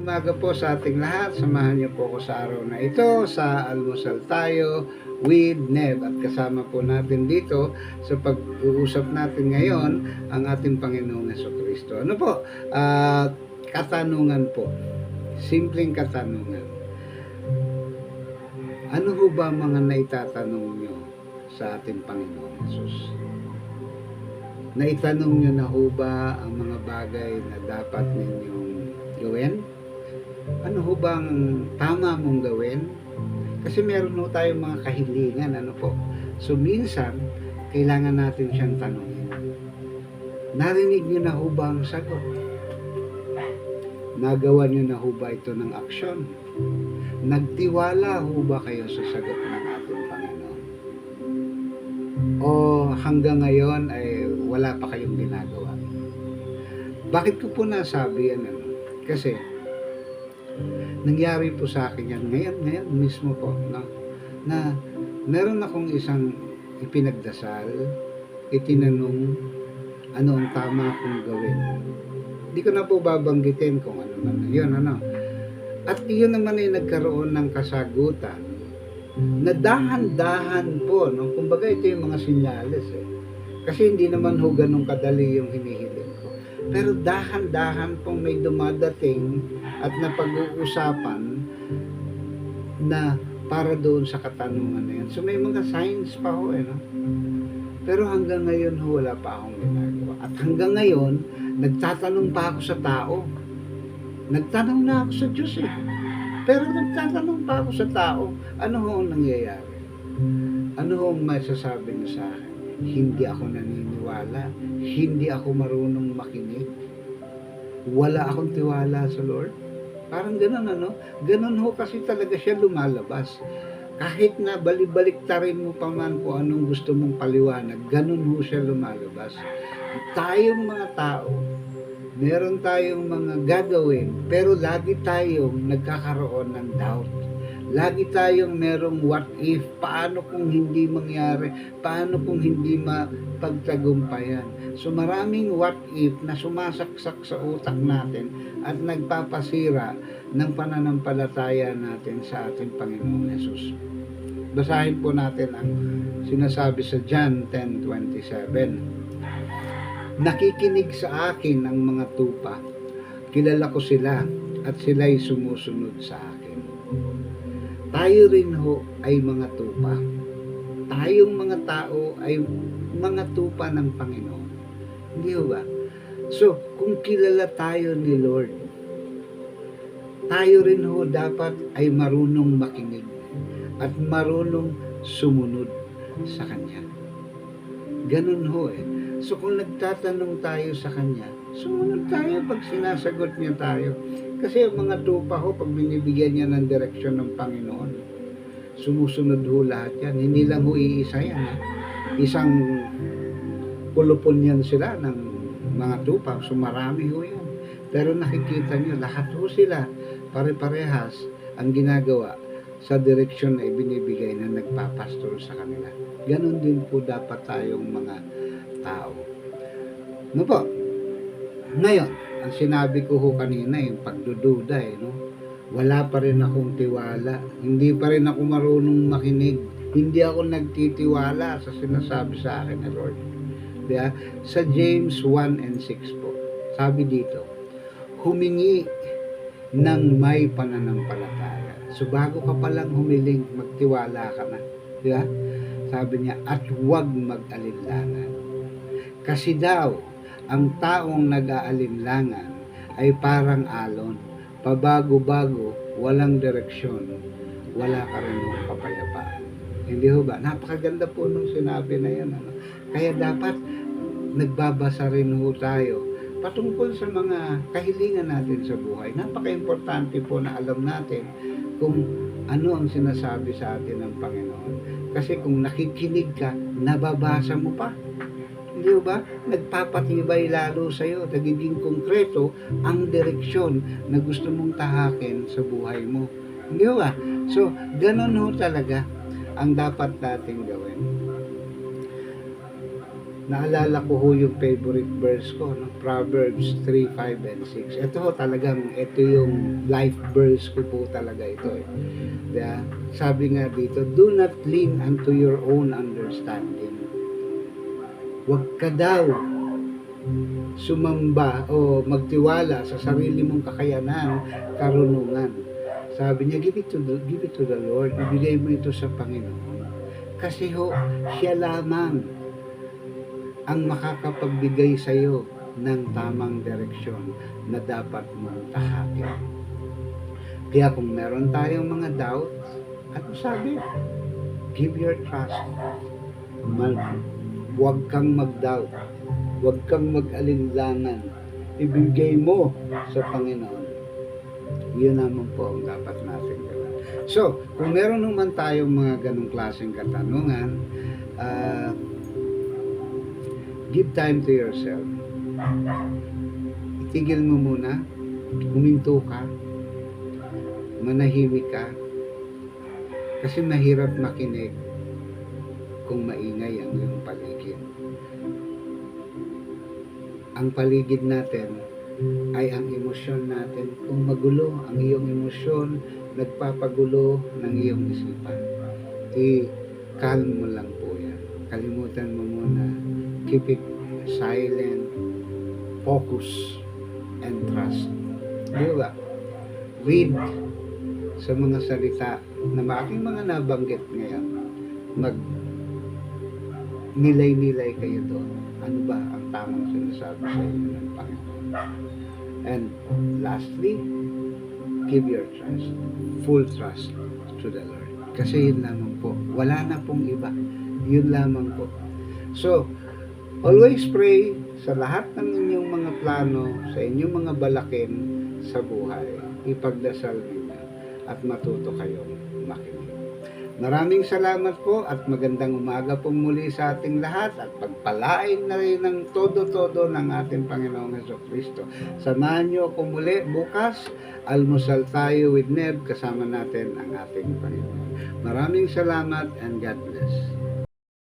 Umaga po sa ating lahat. Samahan niyo po ako sa araw na ito sa Almusal Tayo with Neb. At kasama po natin dito sa pag-uusap natin ngayon ang ating Panginoong Yeso Kristo. Ano po? Ah, katanungan po. Simpleng katanungan. Ano ho ba mga naitatanong niyo sa ating Panginoong Yesus? Naitanong niyo na ho ba ang mga bagay na dapat ninyong gawin? Ano ho bang tama mong gawin? Kasi meron ho tayong mga kahilingan, ano po. So minsan, kailangan natin siyang tanongin. Narinig niyo na ho ba sagot? Nagawa niyo na ho ba ito ng aksyon? Nagtiwala ho ba kayo sa sagot ng ating Panginoon? O hanggang ngayon ay wala pa kayong ginagawa? Bakit ko po nasabi yan? Ano? Kasi nangyari po sa akin yan ngayon, ngayon mismo po, no? na meron akong isang ipinagdasal, itinanong ano ang tama kong gawin. Hindi ko na po babanggitin kung ano man yun, ano. At iyon naman ay nagkaroon ng kasagutan na dahan-dahan po, no? kumbaga ito yung mga sinyales eh. Kasi hindi naman ho ganun kadali yung hinihiling ko. Pero dahan-dahan pong may dumadating at napag-uusapan na para doon sa katanungan na yan. So may mga signs pa ho eh, no? Pero hanggang ngayon ho, wala pa akong ginagawa. At hanggang ngayon, nagtatanong pa ako sa tao. Nagtanong na ako sa Diyos eh. Pero nagtatanong pa ako sa tao, ano ho ang nangyayari? Ano ho ang masasabi niyo sa akin? Hindi ako naniniwala. Hindi ako marunong makinig. Wala akong tiwala sa Lord. Parang ganun ano. Ganun ho kasi talaga siya lumalabas. Kahit na balibalik rin mo pa man kung anong gusto mong paliwanag, ganun ho siya lumalabas. Tayong mga tao, meron tayong mga gagawin, pero lagi tayong nagkakaroon ng doubt. Lagi tayong merong what if, paano kung hindi mangyari, paano kung hindi mapagtagumpayan. So maraming what if na sumasaksak sa utak natin at nagpapasira ng pananampalataya natin sa ating Panginoong Yesus. Basahin po natin ang sinasabi sa John 10.27 Nakikinig sa akin ang mga tupa. Kilala ko sila at sila'y sumusunod sa akin. Tayo rin ho ay mga tupa. Tayong mga tao ay mga tupa ng Panginoon. Hindi ba? So, kung kilala tayo ni Lord, tayo rin ho dapat ay marunong makinig at marunong sumunod sa Kanya. Ganun ho eh. So kung nagtatanong tayo sa Kanya, sumunod tayo pag sinasagot niya tayo. Kasi yung mga tupa ho, pag binibigyan niya ng direksyon ng Panginoon, sumusunod ho lahat yan. Hindi lang ho iisa yan. Ha? Isang kulupon yan sila ng mga tupa. So marami ho yan. Pero nakikita niyo, lahat ho sila pare-parehas ang ginagawa sa direksyon na ibinibigay na nagpapastor sa kanila. Ganon din po dapat tayong mga tao. No po? Ngayon, ang sinabi ko ho kanina, yung pagdududa eh, no? Wala pa rin akong tiwala. Hindi pa rin ako marunong makinig. Hindi ako nagtitiwala sa sinasabi sa akin ni Lord. Diba? Sa James 1 and 6 po, sabi dito, humingi ng may pananampalataya. So bago ka palang humiling, magtiwala ka na. Di ba? Sabi niya, at huwag mag-alinlangan. Kasi daw, ang taong nag-aalinlangan ay parang alon. Pabago-bago, walang direksyon, wala ka rin ng kapayapaan. Hindi ho ba? Napakaganda po nung sinabi na yan. Ano? Kaya dapat nagbabasa rin ho tayo patungkol sa mga kahilingan natin sa buhay. Napaka-importante po na alam natin kung ano ang sinasabi sa atin ng Panginoon. Kasi kung nakikinig ka, nababasa mo pa. Hindi ba? Nagpapatibay lalo sa iyo, nagiging konkreto ang direksyon na gusto mong tahakin sa buhay mo. Hindi ba? So, ganun ho talaga ang dapat nating gawin. naalala ko ho yung favorite verse ko, no? Proverbs 3, 5, and 6. Ito ho talagang, ito yung life verse ko po talaga ito eh. Kaya, sabi nga dito, do not lean unto your own understanding. Huwag ka daw sumamba o magtiwala sa sarili mong kakayanan, karunungan. Sabi niya, give it to the, give it to the Lord. Ibigay mo ito sa Panginoon. Kasi ho, siya lamang ang makakapagbigay sa iyo ng tamang direksyon na dapat mong tahakin. Kaya kung meron tayong mga doubts, ano sabi? Give your trust. Mag, huwag kang mag-doubt. Huwag kang mag-alinlangan. Ibigay mo sa Panginoon. Yun naman po ang dapat natin gawin. So, kung meron naman tayong mga ganong klaseng katanungan, ah, give time to yourself. Itigil mo muna, huminto ka, manahimik ka, kasi mahirap makinig kung maingay ang iyong paligid. Ang paligid natin ay ang emosyon natin. Kung magulo ang iyong emosyon, nagpapagulo ng iyong isipan. I-calm mo lang po yan. Kalimutan mo muna. Keep it silent, focus, and trust. Di ba? Read sa mga salita na aking mga nabanggit ngayon. Mag nilay-nilay kayo doon. Ano ba ang tamang sinasabi sa inyo ng Panginoon? And lastly, give your trust, full trust to the Lord. Kasi yun lamang po. Wala na pong iba. Yun lamang po. So, always pray sa lahat ng inyong mga plano, sa inyong mga balakin sa buhay. Ipagdasal ninyo at matuto kayong makinig. Maraming salamat po at magandang umaga po muli sa ating lahat at pagpalain na rin ng todo-todo ng ating Panginoong Heso Kristo. Samahan niyo ako muli bukas, almusal tayo with Neb kasama natin ang ating Panginoon. Maraming salamat and God bless.